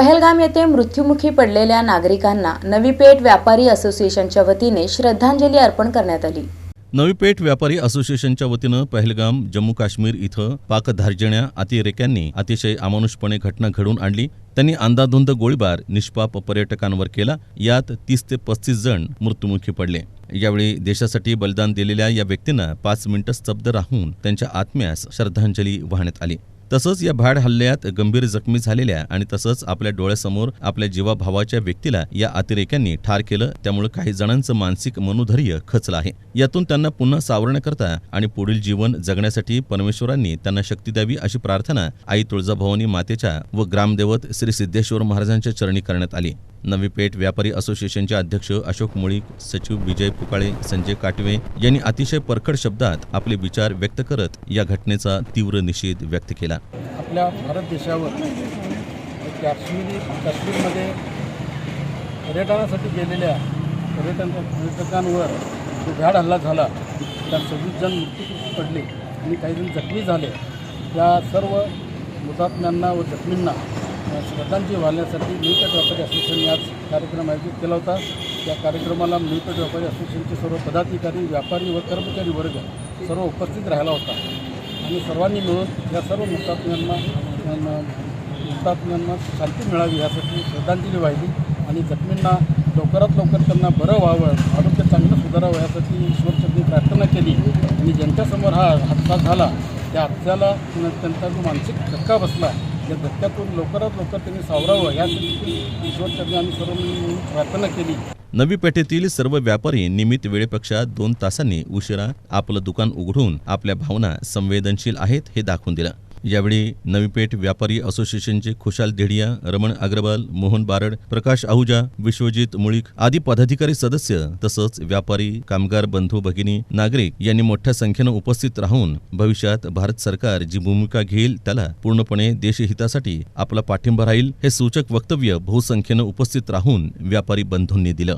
पहलगाम येथे मृत्युमुखी पडलेल्या नागरिकांना नवी पेठ व्यापारी असोसिएशनच्या वतीने श्रद्धांजली अर्पण करण्यात आली. नवी पेठ व्यापारी असोसिएशनच्या वतीनं पहलगाम जम्मू काश्मीर इथं पाकधार्जण्या अतिरेक्यांनी अतिशय अमानुषपणे घटना घडवून आणली. त्यांनी अंदाधुंद गोळीबार निष्पाप पर्यटकांवर केला. यात तीस ते पस्तीस जण मृत्युमुखी पडले. यावेळी देशासाठी बलिदान दिलेल्या या व्यक्तींना पाच मिनिटं स्तब्ध राहून त्यांच्या आत्म्यास श्रद्धांजली वाहण्यात आली. तसंच या भाड हल्ल्यात गंभीर जखमी झालेल्या आणि तसंच आपल्या डोळ्यासमोर आपल्या जीवाभावाच्या व्यक्तीला या अतिरेक्यांनी ठार केलं त्यामुळे काही जणांचं मानसिक मनोधैर्य खचलं आहे. यातून त्यांना पुन्हा सावरण्याकरता आणि पुढील जीवन जगण्यासाठी परमेश्वरांनी त्यांना शक्ती द्यावी अशी प्रार्थना आई तुळजाभवानी मातेच्या व ग्रामदेवत श्री सिद्धेश्वर महाराजांच्या चरणी करण्यात आली. नवी पेठ व्यापारी असोसिएशनचे अध्यक्ष अशोक मुळीक सचिव विजय पुकाळे संजय काटवे यांनी अतिशय परखड शब्दात आपले विचार व्यक्त करत या घटनेचा तीव्र निषेध व्यक्त केला. आपल्या भारत देशावर काश्मीरी काश्मीरमध्ये पर्यटनासाठी गेलेल्या पर्यटन पर्यटकांवर जो भ्याड हल्ला झाला त्यात सव्वीस जण मृत्यू पडले आणि काही जण जखमी झाले. त्या सर्व हुतात्म्यांना व जखमींना श्रद्धांजली वाहण्यासाठी मिळकत व्यापारी असोसिएशनने आज कार्यक्रम आयोजित केला होता. त्या कार्यक्रमाला मिळकत व्यापारी असोसिएशनचे सर्व पदाधिकारी व्यापारी व कर्मचारी वर्ग सर्व उपस्थित राहिला होता. आणि सर्वांनी मिळून या सर्व हुतात्म्यांना अ, हुतात्म्यांना शांती मिळावी यासाठी श्रद्धांजली वाहिली. आणि जखमींना लवकरात लवकर त्यांना बरं व्हावं आरोग्य चांगलं सुधारावं यासाठी ईश्वरचरणी प्रार्थना केली. आणि ज्यांच्यासमोर हा हादसा झाला त्या हत्याला त्यांचा जो मानसिक धक्का बसला या धक्क्यातून लवकरात लवकर त्यांनी सावरावं यासाठी ईश्वरचरणी आम्ही सर्व मिळून प्रार्थना केली. नवी पेठेतील सर्व व्यापारी नियमित वेळेपेक्षा दोन तासांनी उशिरा आपलं दुकान उघडून आपल्या भावना संवेदनशील आहेत हे दाखवून दिलं. यावेळी नवी पेठ व्यापारी असोसिएशनचे खुशाल देडिया रमण अग्रवाल मोहन बारड प्रकाश आहुजा विश्वजित मुळीक आदी पदाधिकारी सदस्य तसंच व्यापारी कामगार बंधू भगिनी नागरिक यांनी मोठ्या संख्येनं उपस्थित राहून भविष्यात भारत सरकार जी भूमिका घेईल त्याला पूर्णपणे देशहितासाठी आपला पाठिंबा राहील हे सूचक वक्तव्य बहुसंख्येनं उपस्थित राहून व्यापारी बंधूंनी दिलं.